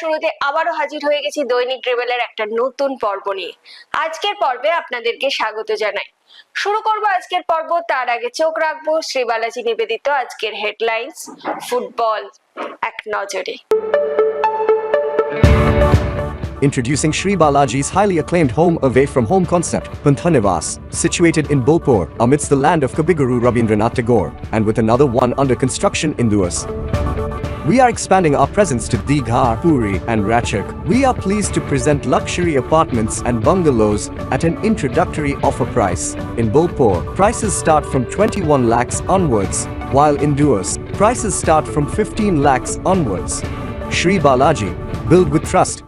শুরুতে আবারও হাজির হয়ে গেছি দৈনিক রেবেলের একটা নতুন পর্ব নিয়ে আজকের পর্বে আপনাদেরকে স্বাগত জানাই শুরু করব আজকের পর্ব তার আগে চোখ রাখব শ্রী বালাজি নিবেদিত আজকের হেডলাইন্স ফুটবল এক নজরে Introducing Sri Balaji's highly acclaimed home away from home concept, Panthanivas, situated in Bolpur amidst the land of Kabiguru Rabindranath Tagore, and with another one under construction in Duas. We are expanding our presence to Digha, Puri, and Ratchak. We are pleased to present luxury apartments and bungalows at an introductory offer price. In Bolpur, prices start from 21 lakhs onwards, while in Duas, prices start from 15 lakhs onwards. Sri Balaji, build with trust.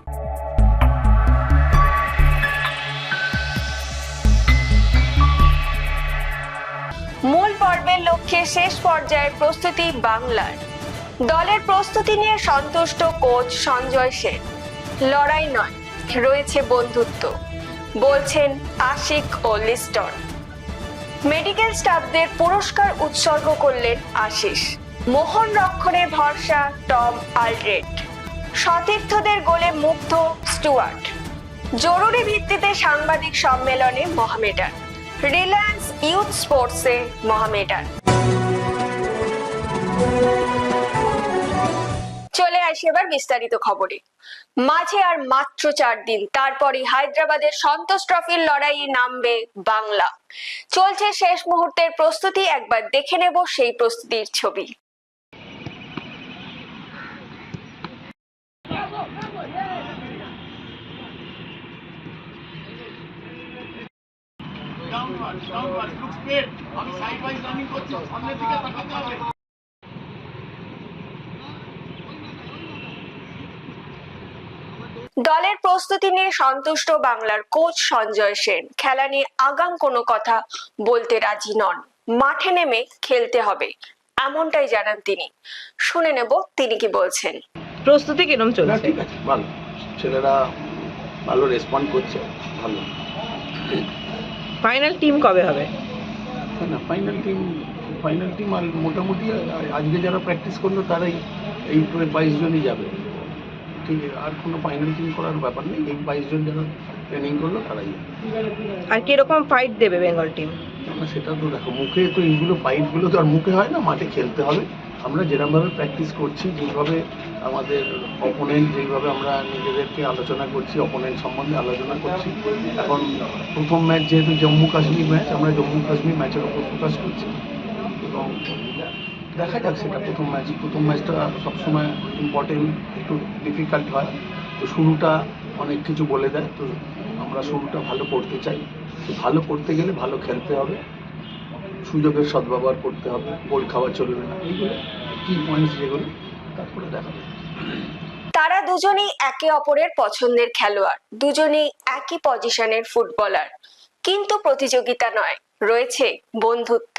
মূল পর্বের লক্ষ্যে শেষ পর্যায়ের প্রস্তুতি বাংলার দলের প্রস্তুতি নিয়ে সন্তুষ্ট কোচ সঞ্জয় সেন। লড়াই নয়, রয়েছে বন্ধুত্ব, বলছেন আশিক ও লিস্টন। মেডিকেল স্টাফদের পুরস্কার উৎসর্গ করলেন আশিস। মোহন রক্ষণের ভরসা টম আলড্রেট সতীর্থদের গোলে মুগ্ধ স্টুয়ার্ট। জরুরি ভিত্তিতে সাংবাদিক সম্মেলনে মোহামেডান। রিলায়েন্স ইউথ স্পোর্টসে মোহামেডান। চলে আসি এবার বিস্তারিত খবরে। মাঝে আর মাত্র চার দিন, তারপরই হায়দ্রাবাদের সন্তোষ ট্রফির লড়াইয়ে নামবে বাংলা। চলছে শেষ মুহূর্তের প্রস্তুতি, একবার দেখে নেব সেই প্রস্তুতির ছবি। দলের প্রস্তুতি নিয়ে সন্তুষ্ট বাংলার কোচ সঞ্জয় সেন। খেলা নিয়ে আগাম কোনো কথা বলতে রাজি নন। মাঠে নেমে খেলতে হবে এমনটাই জানান তিনি। শুনে নেব তিনি কি বলছেন। প্রস্তুতি কিরম না চলছে? ঠিক আছে ভালো। ছেলেরা ভালো রেসপন্ড করছে ভালো। ফাইনাল টিম কবে হবে? না ফাইনাল টিম ফাইনাল টিম আর মোটামুটি আজকে যারা প্র্যাকটিস করল তারাই এই বাইশ জনই যাবে। ঠিক আছে আর কোনো ফাইনাল করার ব্যাপার নেই এই বাইশ জন যারা ট্রেনিং করল তারাই আর কীরকম ফাইট দেবে বেঙ্গল টিম সেটা তো দেখো মুখে তো এইগুলো ফাইটগুলো তো আর মুখে হয় না মাঠে খেলতে হবে। আমরা যেরকমভাবে প্র্যাকটিস করছি যেভাবে আমাদের অপোনেন্ট যেভাবে আমরা নিজেদেরকে আলোচনা করছি অপোনেন্ট সম্বন্ধে আলোচনা করছি এখন প্রথম ম্যাচ যেহেতু জম্মু কাশ্মীর ম্যাচ আমরা জম্মু কাশ্মীর ম্যাচের উপর ফোকাস করছি। দেখা যাক সেটা প্রথম ম্যাচ প্রথম ম্যাচটা সবসময় ইম্পর্টেন্ট একটু ডিফিকাল্ট হয়। তো শুরুটা অনেক কিছু বলে দেয়। তো আমরা শুরুটা ভালো করতে চাই। তো ভালো করতে গেলে ভালো খেলতে হবে। সুযোগের সদ্ব্যবহার করতে হবে। গোল খাওয়া চলবে না। এইগুলো কি পয়েন্টস যেগুলো, তারপরে দেখা যাবে তারা দুজনেই একে অপরের পছন্দের খেলোয়াড়। দুজনেই একই পজিশনের ফুটবলার কিন্তু প্রতিযোগিতা নয়। রয়েছে বন্ধুত্ব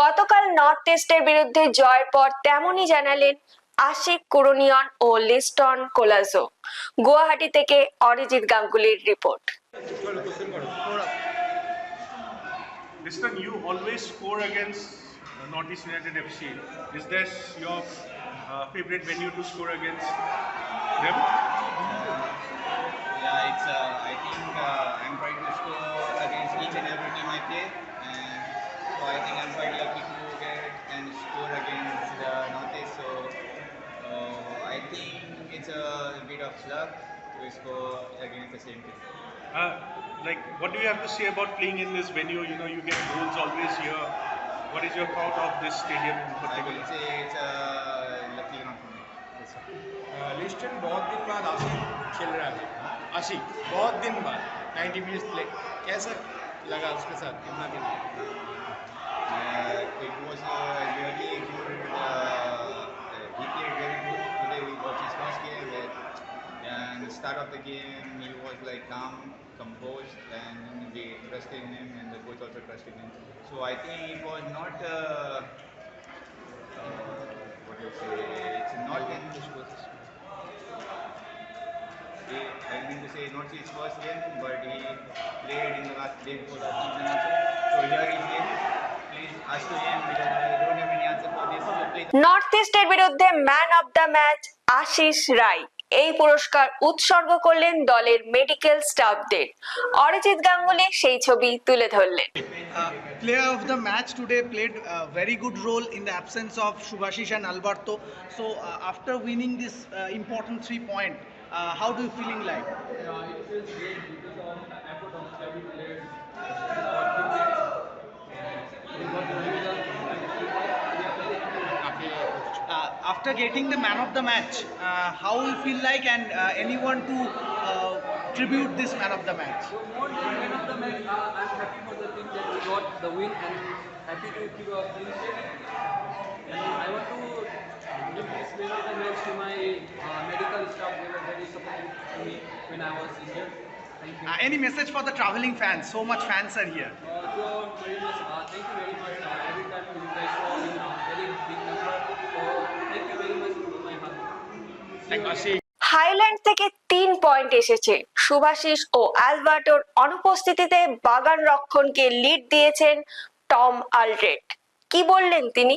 গতকাল নর্থ টেস্টের বিরুদ্ধে জয়ের পর তেমনই জানালেন আশিক কুরনিয়ন ও লিস্টন কোলাজো গুয়াহাটি থেকে Arijit গাঙ্গুলির report Listen, you always score against uh, Northeast United FC. Is this your uh, favorite venue to score against them? Yeah, it's. Uh, I think uh, I'm trying to score against and every team I play, and so I think I'm quite lucky to get and score against uh, Northeast. So uh, I think it's a bit of luck to score against the same team. Uh, like, what do you have to say about playing in this venue? You know, you get goals always here. What is your thought of this stadium in I particular? will say it's uh, lucky not for me. That's all. Liston बहुत दिन बाद आशिक खेल रहा है आशिक बहुत दिन बाद 90 minutes play कैसा लगा उसके साथ कितना दिन Uh, it was uh, really good. Uh, he played very good. Today we watched his first game. Where, and the start of the game, he was like calm, composed, and we trusted in him, and the coach also trusted him. So I think it was not. Uh, uh, what do you say? It's not in he, I mean to say not his first game, but he played in the last day before the season also. So here he played. Please ask him because I don't have any answer for this. So please North ইস্টের বিরুদ্ধে man of the match Ashis Roy এই পুরস্কার উৎসর্গ করলেন দলের medical স্টাফদের অরিজিৎ গাঙ্গুলি সেই ছবি তুলে ধরলেন Uh, player of the match today played a very good role in the absence of Shubhashish and Alberto. So uh, after winning this uh, three point, uh, how do you feeling like? Yeah, it feels great because of the effort of every player. We got the result. We are very happy. Uh, after getting the man of the match, uh, how you feel like and uh, anyone to uh, tribute this man of the match? So more than man of the match, uh, I'm happy for the team that we got the win and happy to keep a clean sheet. And I want to of the match to my uh, medical staff. They were very supportive to me when I was injured. Thank you. Uh, any message for the traveling fans? So much fans are here. Uh, to our Mariners, uh, thank you very much. Uh, every time you guys show in a very big number. So thank you very much from my heart. Like Ashi, highland থেকে তিন point এসেছে সুভাশিস ও অ্যালবার্টোর অনুপস্থিতিতে বাগান রক্ষণকে lead দিয়েছেন Tom আলরেট কি বললেন তিনি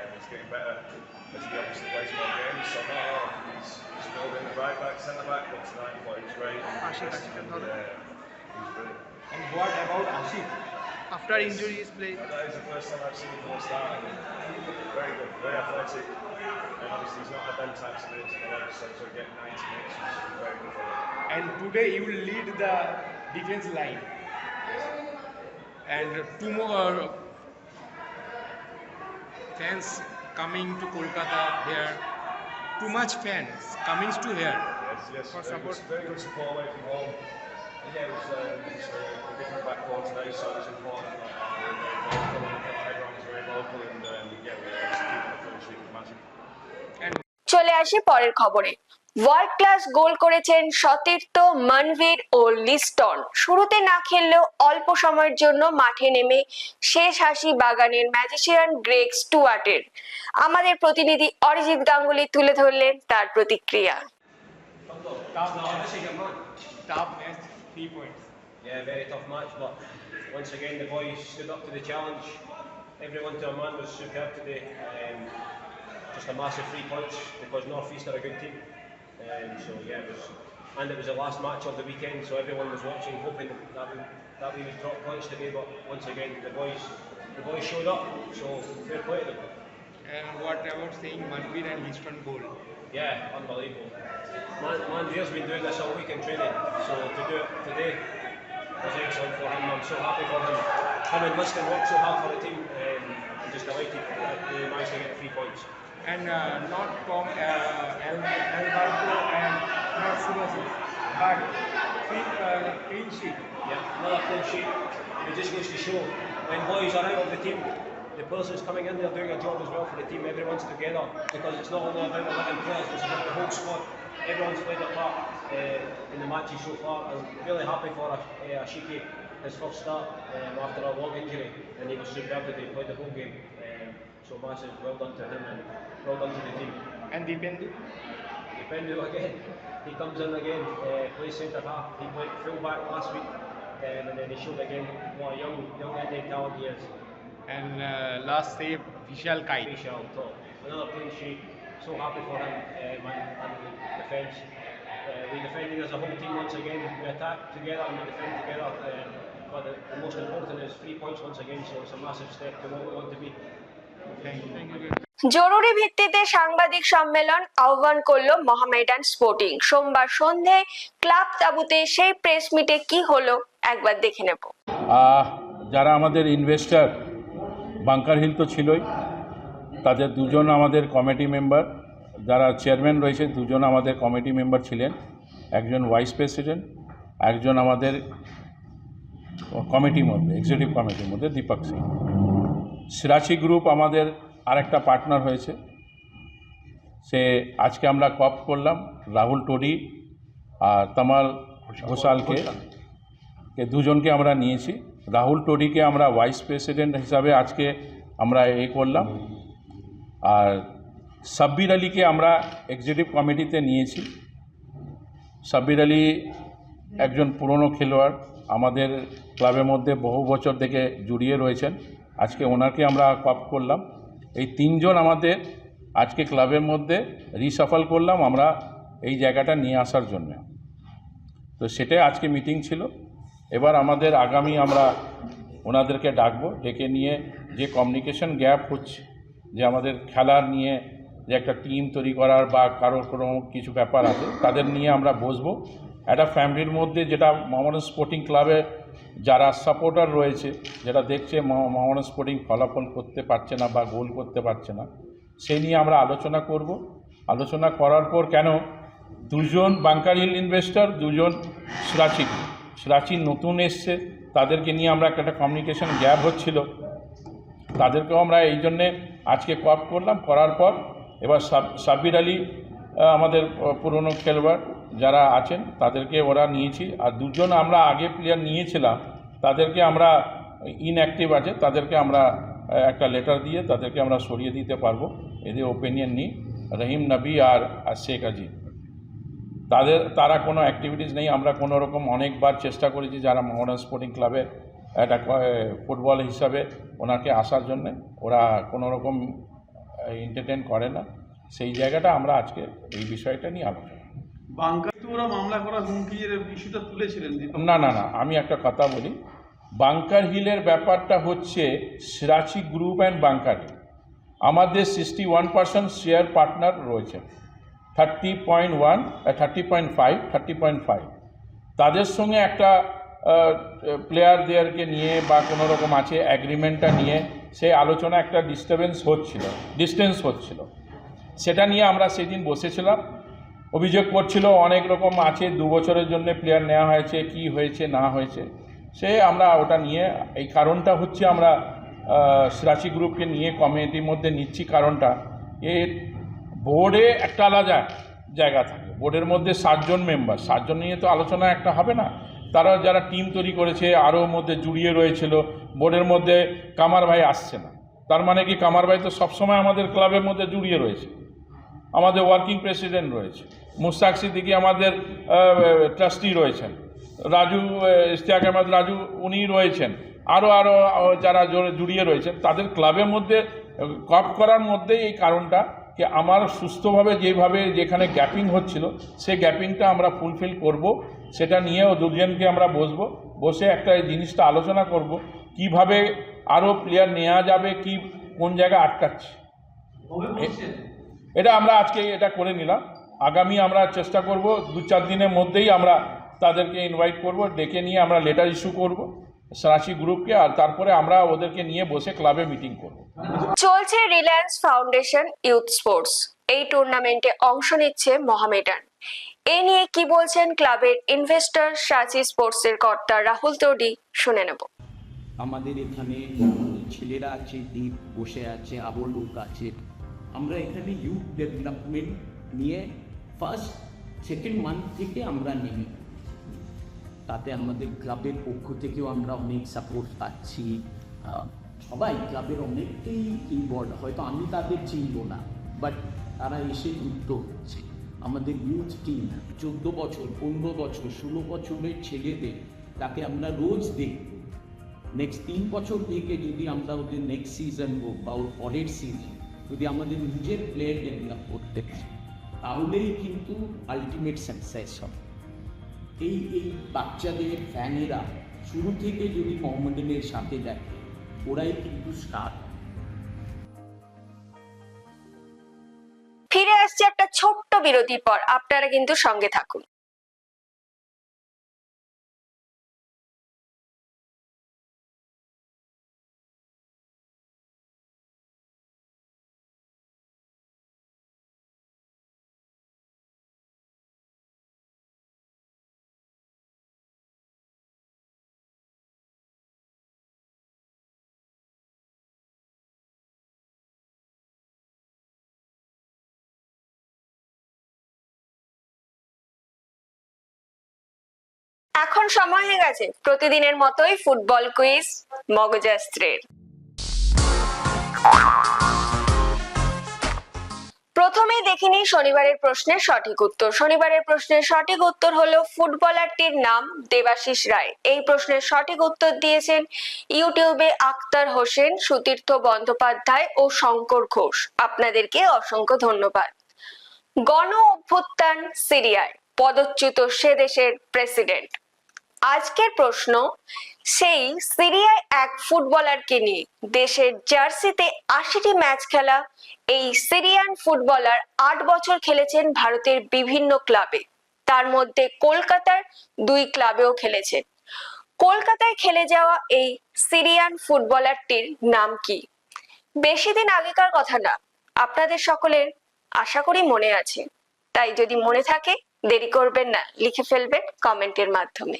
he's getting better as he obviously plays more games. So no, no, he's, he's filled in the right back, centre back, but tonight he played great. Ashik, And, Ashik, uh, he's brilliant. And what about Ashi? After injuries play. That is the first time I've seen him from the start. and Very good, very athletic. And obviously he's not had them types of minutes in the legs, so to get 90 minutes is very good for him. And today you will lead the defense line. And two more fans coming to Kolkata here. Too much fans coming to here. Yes, yes, For very, support. good, very good support away from home. And yeah, it was, um, it was a, a different back four today, so it was important. Uh, we were very vocal everyone was very vocal, and um, yeah, we were executing the full was massive. চলে আসি পরের খবরে world class গোল করেছেন সতীর্থ মনভীর ও Liston. শুরুতে না খেললেও অল্প সময়ের জন্য মাঠে নেমে শেষ হাসি বাগানের ম্যাজিশিয়ান গ্রেগ স্টুয়ার্টের আমাদের প্রতিনিধি অরিজিৎ গাঙ্গুলি তুলে ধরলেন তার প্রতিক্রিয়া। Um, so yeah, it was, and it was the last match of the weekend, so everyone was watching, hoping that we, that we would drop points today. But once again, the boys, the boys showed up. So fair play to them. And what about saying Manveer and Eastern goal? Yeah, unbelievable. Man, Manveer's been doing this all week in training, so to do it today was excellent for him. I'm so happy for him. Him and Liston worked so hard for the team, and just delighted that they managed to get three points. And uh, not from uh, Al- Alberto and not Subhasis, but three, uh, clean sheet. Yeah, another clean sheet. It just goes to show when boys are out of the team, the persons coming in, they're doing a job as well for the team. Everyone's together because it's not only about 11 players, it's about the whole squad. Everyone's played their part uh, in the matches so far. I'm really happy for a uh, Ashiki, his first start um, after a long injury, and he was superb today, played the whole game. Um, so massive, well done to him and well done to the team. And Dipendu? Dependu again, he comes in again, uh, plays centre half. He played full back last week, um, and then he showed again what a young, young Indian talent he is. And uh, last save, Vishal Kai. Vishal top, another clean sheet. So happy for him um, and, and the defence. Uh, we defended as a whole team once again. We attack together and we defend together. Um, but the, the most important is three points once again. So it's a massive step to what we want to be. Thank you. Thank you. জরুরি ভিত্তিতে সাংবাদিক সম্মেলন আহ্বান করল Mohammedan sporting সোমবার সন্ধ্যায় club তাবুতে সেই press মিটে কি হলো একবার দেখে নেব যারা আমাদের ইনভেস্টার বাংকার হিল তো ছিলই তাদের দুজন আমাদের কমিটি মেম্বার যারা চেয়ারম্যান রয়েছে দুজন আমাদের কমিটি মেম্বার ছিলেন একজন ভাইস প্রেসিডেন্ট একজন আমাদের কমিটির মধ্যে এক্সিকিউটিভ কমিটির মধ্যে দীপক সিং। সিরাচি গ্রুপ আমাদের আরেকটা পার্টনার হয়েছে। সে আজকে আমরা কপ করলাম রাহুল টোডি আর তামাল ঘোষালকে। কে এ দুজনকে আমরা নিয়েছি। রাহুল টোডিকে আমরা ভাইস প্রেসিডেন্ট হিসাবে আজকে আমরা এ করলাম। আর সাব্বির আলীকে আমরা এক্সিকিউটিভ কমিটিতে নিয়েছি। সাব্বির আলী একজন পুরনো খেলোয়াড়। আমাদের ক্লাবের মধ্যে বহু বছর থেকে জড়িয়ে রয়েছেন। আজকে ওনাকে আমরা কপ করলাম। এই তিনজন আমাদের আজকে ক্লাবের মধ্যে রিসাফল করলাম আমরা এই জায়গাটা নিয়ে আসার জন্য। তো সেটাই আজকে মিটিং ছিল। এবার আমাদের আগামী আমরা ওনাদেরকে ডাকবো, ডেকে নিয়ে যে কমিউনিকেশন গ্যাপ হচ্ছে, যে আমাদের খেলার নিয়ে যে একটা টিম তৈরি করার বা কারোর কোনো কিছু ব্যাপার আছে, তাদের নিয়ে আমরা বসবো। একটা ফ্যামিলির মধ্যে যেটা মোহামেডান স্পোর্টিং ক্লাবে যারা সাপোর্টার রয়েছে, যেটা দেখছে মোহামেডান স্পোর্টিং ফলাফল করতে পারছে না বা গোল করতে পারছে না, সেই নিয়ে আমরা আলোচনা করব। আলোচনা করার পর কেন দুজন বাংকার হিল ইনভেস্টর দুজন সিরাচি সিরাচি নতুন এসছে, তাদেরকে নিয়ে আমরা একটা কমিউনিকেশন গ্যাপ হচ্ছিল। তাদেরকেও আমরা এই জন্যে আজকে কপ করলাম, করার পর এবার সাব, সাব্বির আলী আমাদের পুরনো খেলোয়াড় যারা আছেন, তাদেরকে ওরা নিয়েছি। আর দুজন আমরা আগে প্লেয়ার নিয়েছিলাম, তাদেরকে আমরা ইনঅ্যাক্টিভ আছে, তাদেরকে আমরা একটা লেটার দিয়ে তাদেরকে আমরা সরিয়ে দিতে পারব। এদের ওপিনিয়ন নিই। রহিম, নবী আর শেখ আজিজ তাদের, তারা কোনো অ্যাক্টিভিটিস নেই। আমরা কোনো রকম অনেকবার চেষ্টা করেছি যারা মোহামেডান স্পোর্টিং ক্লাবে একটা ফুটবল হিসাবে ওনাকে আসার জন্য। ওরা কোনো রকম এন্টারটেন করে না। সেই জায়গাটা আমরা আজকে এই বিষয়টা নিয়ে আলোচনা মামলা তুলেছিলেন না না না, আমি একটা কথা বলি। বাংকার হিলের ব্যাপারটা হচ্ছে সিরাচি গ্রুপ অ্যান্ড বাংকার হিল। আমাদের sixty one percent share partner রয়েছে। Thirty point one thirty point five, thirty point five. তাদের সঙ্গে একটা প্লেয়ারদেরকে নিয়ে বা কোনো রকম আছে অ্যাগ্রিমেন্টটা নিয়ে সেই আলোচনা একটা ডিস্টারবেন্স হচ্ছিল ডিস্টেন্স হচ্ছিল। সেটা নিয়ে আমরা সেদিন বসেছিলাম। অভিযোগ করছিল অনেক রকম আছে দু বছরের জন্য প্লেয়ার নেওয়া হয়েছে কি হয়েছে না হয়েছে। সে আমরা ওটা নিয়ে এই কারণটা হচ্ছে আমরা আহ, গ্রুপকে নিয়ে কমিটির মধ্যে নিচ্ছি কারণটা এর বোর্ডে একটা আলাদা জায়গা থাকে। বোর্ডের মধ্যে সাতজন মেম্বার সাতজন নিয়ে তো আলোচনা একটা হবে না। তারা যারা টিম তৈরি করেছে আরও মধ্যে জুড়িয়ে রয়েছিল বোর্ডের মধ্যে কামার ভাই আসছে না। তার মানে কি কামার ভাই তো সবসময় আমাদের ক্লাবের মধ্যে জুড়িয়ে রয়েছে। আমাদের ওয়ার্কিং প্রেসিডেন্ট রয়েছে। মুস্তাক সিদ্দিকি আমাদের ট্রাস্টি রয়েছেন। রাজু ইশতিয়াক আহমেদ রাজু উনি রয়েছেন। আরও আরও যারা জড়ে- জুড়িয়ে রয়েছেন তাদের ক্লাবের মধ্যে কপ করার মধ্যে এই কারণটা যে আমার সুস্থভাবে যেভাবে যেখানে গ্যাপিং হচ্ছিল সে গ্যাপিংটা আমরা ফুলফিল করব। সেটা নিয়েও দুজনকে আমরা বসবো। বসে একটা এই জিনিসটা আলোচনা করব কীভাবে আরও প্লেয়ার নেওয়া যাবে কি কোন জায়গায় আটকাচ্ছে। এটা আমরা আজকে এটা করে নিলাম। আগামী আমরা চেষ্টা করব দু চার দিনের মধ্যেই আমরা তাদেরকে ইনভাইট করব ডেকে নিয়ে আমরা লেটার ইস্যু করব সারাশি গ্রুপকে আর তারপরে আমরা ওদেরকে নিয়ে বসে ক্লাবে মিটিং করব। চলছে রিলায়েন্স ফাউন্ডেশন ইউথ স্পোর্টস এই টুর্নামেন্টে অংশ নিচ্ছে মহামেডান। এ নিয়ে কি বলছেন ক্লাবের ইনভেস্টর সাচি স্পোর্টস এর কর্তা রাহুল তোডি শুনে নেব। আমাদের এখানে ছেলেরা আছে দ্বীপ বসে আছে আবর লোক আছে। আমরা এখানে ইউথ ডেভেলপমেন্ট নিয়ে ফার্স্ট, সেকেন্ড মান্থ থেকে আমরা নেই। তাতে আমাদের ক্লাবের পক্ষ থেকেও আমরা অনেক সাপোর্ট পাচ্ছি। সবাই ক্লাবের অনেককেই ইনভলভ হয়তো আমি তাদের চিনব না বাট তারা এসে যুক্ত হচ্ছে। আমাদের ইউথ টিম চোদ্দ বছর, পনেরো বছর, ষোলো বছরের ছেলেদের, তাকে আমরা রোজ দেখব। নেক্সট তিন বছর থেকে যদি আমরা ওদের নেক্সট সিজন হোক বা ওর পরের সিজন যদি আমাদের নিজের প্লেয়ার ডেভেলপ করতে পারি। তাহলেই কিন্তু আলটিমেট সাকসেস হবে। এই এই বাচ্চাদের, ফ্যানেরা শুরু থেকে যদি মোহাম্মদিনের সাথে দেখে, ওরাই কিন্তু স্টার ফিরে আসছে একটা ছোট্ট বিরতির পর। আপনারা কিন্তু সঙ্গে থাকুন। এখন সময় হয়ে গেছে। প্রতিদিনের মতোই ফুটবল কুইজ মগজাস্ত্রের প্রথমেই দেখিনি শনিবারের প্রশ্নের সঠিক উত্তর। শনিবারের প্রশ্নের সঠিক উত্তর হলো ফুটবলারটির নাম দেবাশিস রায়। এই প্রশ্নের সঠিক উত্তর দিয়েছেন ইউটিউবে আক্তার হোসেন, সুতীর্থ বন্দ্যোপাধ্যায় ও শঙ্কর ঘোষ। আপনাদেরকে অসংখ্য ধন্যবাদ। গণ অভ্যুত্থান সিরিয়ায় পদচ্যুত সে দেশের প্রেসিডেন্ট। আজকের প্রশ্ন, সেই সিরিয়ায় এক ফুটবলারকে নিয়ে দেশের জার্সিতে আশিটি ম্যাচ খেলা এই সিরিয়ান ফুটবলার আট বছর খেলেছেন ভারতের বিভিন্ন ক্লাবে। তার মধ্যে কলকাতার দুই ক্লাবেও খেলেছেন কলকাতায় খেলে যাওয়া এই সিরিয়ান ফুটবলারটির নাম কি? বেশি দিন আগেকার কথা না, আপনাদের সকলের আশা করি মনে আছে। তাই যদি মনে থাকে, দেরি করবেন না, লিখে ফেলবেন কমেন্টের মাধ্যমে।